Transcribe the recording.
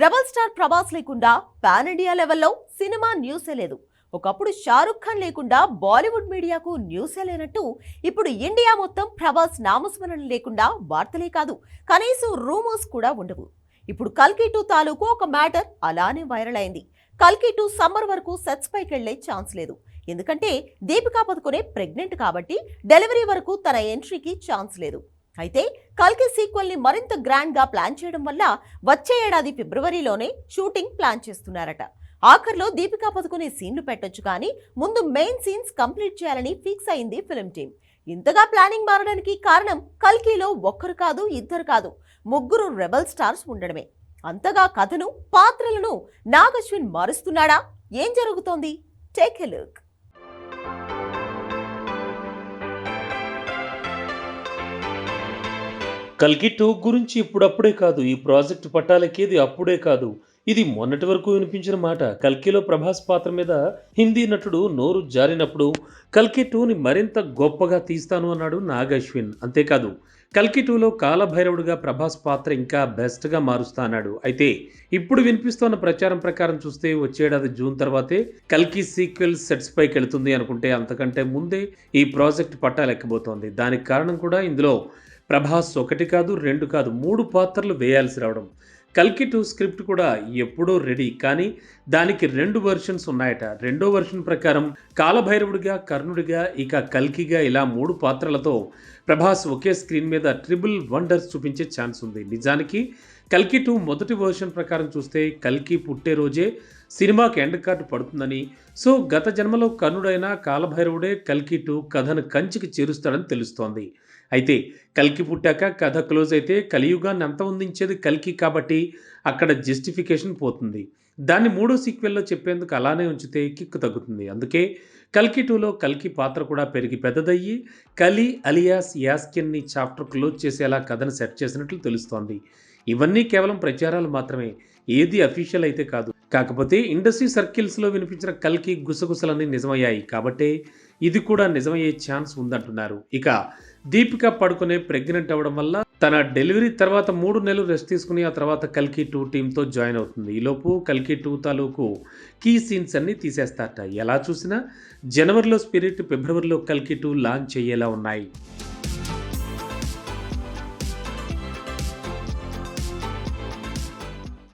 Rebel star Prabhas లేకుండా pan India లెవెల్లో cinema న్యూసే లేదు. ఒకప్పుడు షారుఖ్ ఖాన్ లేకుండా బాలీవుడ్ మీడియాకు న్యూసే లేనట్టు ఇప్పుడు ఇండియా మొత్తం ప్రభాస్ నామస్మరణ లేకుండా వార్తలే కాదు కనీసం రూమర్స్ కూడా ఉండవు. ఇప్పుడు కల్కి టూ తాలూకు ఒక మ్యాటర్ అలానే వైరల్ అయింది. కల్కి టూ సమ్మర్ వరకు సెట్స్ పైకి వెళ్ళే ఛాన్స్ లేదు. ఎందుకంటే దీపికా పదుకునే ప్రెగ్నెంట్ కాబట్టి డెలివరీ వరకు తన ఎంట్రీకి ఛాన్స్ లేదు. అయితే కల్కి సీక్వెల్ని మరింత గ్రాండ్గా ప్లాన్ చేయడం వల్ల వచ్చే ఏడాది ఫిబ్రవరిలోనే షూటింగ్ ప్లాన్ చేస్తున్నారట. ఆఖర్లో దీపికా పదుకునే సీన్లు పెట్టొచ్చు కానీ ముందు మెయిన్ సీన్స్ కంప్లీట్ చేయాలని ఫిక్స్ అయింది ఫిల్మ్ టీం ఇంతగా ప్లానింగ్ మారడానికి కారణం కల్కిలో ఒక్కరు కాదు ఇద్దరు కాదు ముగ్గురు రెబల్ స్టార్స్ ఉండడమే. అంతగా కథను పాత్రలను నాగశ్విన్ మారుస్తున్నాడా? ఏం జరుగుతోంది? Take a look. కల్కి టూ గురించి ఇప్పుడప్పుడే కాదు ఈ ప్రాజెక్ట్ పట్టాలెక్కేది అప్పుడే కాదు. ఇది మొన్నటి వరకు వినిపించిన మాట. కల్కిలో ప్రభాస్ పాత్ర మీద హిందీ నటుడు నోరు జారినప్పుడు కల్కి టూని మరింత గొప్పగా తీస్తాను అన్నాడు నాగ్ అశ్విన్ అంతేకాదు కల్కి టూలో కాలభైరవుడిగా ప్రభాస్ పాత్ర ఇంకా బెస్ట్గా మారుస్తా అన్నాడు. అయితే ఇప్పుడు వినిపిస్తున్న ప్రచారం ప్రకారం చూస్తే వచ్చేడాది జూన్ తర్వాతే కల్కి సీక్వెల్ సెట్స్ పైకి వెళుతుంది అనుకుంటే అంతకంటే ముందే ఈ ప్రాజెక్ట్ పట్టాలెక్కబోతోంది. దానికి కారణం కూడా ఇందులో ప్రభాస్ ఒకటి కాదు రెండు కాదు మూడు పాత్రలు వేయాల్సి రావడం. కల్కి టూ స్క్రిప్ట్ కూడా ఎప్పుడో రెడీ కానీ దానికి రెండు వెర్షన్స్ ఉన్నాయట. రెండో వెర్షన్ ప్రకారం కాలభైరవుడిగా కర్ణుడిగా ఇక కల్కిగా ఇలా మూడు పాత్రలతో ప్రభాస్ ఒకే స్క్రీన్ మీద ట్రిపుల్ వండర్స్ చూపించే ఛాన్స్ ఉంది. నిజానికి కల్కి టూ మొదటి వర్షన్ ప్రకారం చూస్తే కల్కి పుట్టే రోజే సినిమాకి ఎండ్ కార్డు పడుతుందని. సో గత జన్మలో కర్ణుడైన కాలభైరవుడే కల్కి టూ కథను కంచికి చేరుస్తాడని తెలుస్తోంది. అయితే కల్కి పుట్టాక కథ క్లోజ్ అయితే కలియుగాన్ని అంతమొందించేది కల్కి కాబట్టి అక్కడ జస్టిఫికేషన్ పోతుంది. దాన్ని మూడో సీక్వెల్లో చెప్పేందుకు అలానే ఉంచితే కిక్కు తగ్గుతుంది. అందుకే కల్కి టూలో కల్కి పాత్ర కూడా పెరిగి పెద్దదయ్యి కలి అలియాస్ యాస్కిన్ని చాప్టర్ క్లోజ్ చేసేలా కథను సెట్ చేసినట్లు తెలుస్తోంది. ఇవన్నీ కేవలం ప్రచారాలు మాత్రమే ఏది అఫీషియల్ అయితే కాదు. కాకపోతే ఇండస్ట్రీ సర్కిల్స్లో వినిపించిన కల్కి గుసగుసలన్నీ నిజమయ్యాయి. కాబట్టే ఇది కూడా నిజమయ్యే ఛాన్స్ ఉందంటున్నారు. ఇక దీపిక పడుకునే ప్రెగ్నెంట్ అవ్వడం వల్ల తన డెలివరీ తర్వాత మూడు నెలలు రెస్ట్ తీసుకుని ఆ తర్వాత కల్కి టూ టీంతో జాయిన్ అవుతుంది. ఈలోపు కల్కి టూ తాలూకు కీ సీన్స్ అన్నీ తీసేస్తారట. ఎలా చూసినా జనవరిలో స్పిరిట్ ఫిబ్రవరిలో కల్కి టూ లాంచ్ అయ్యేలా ఉన్నాయి.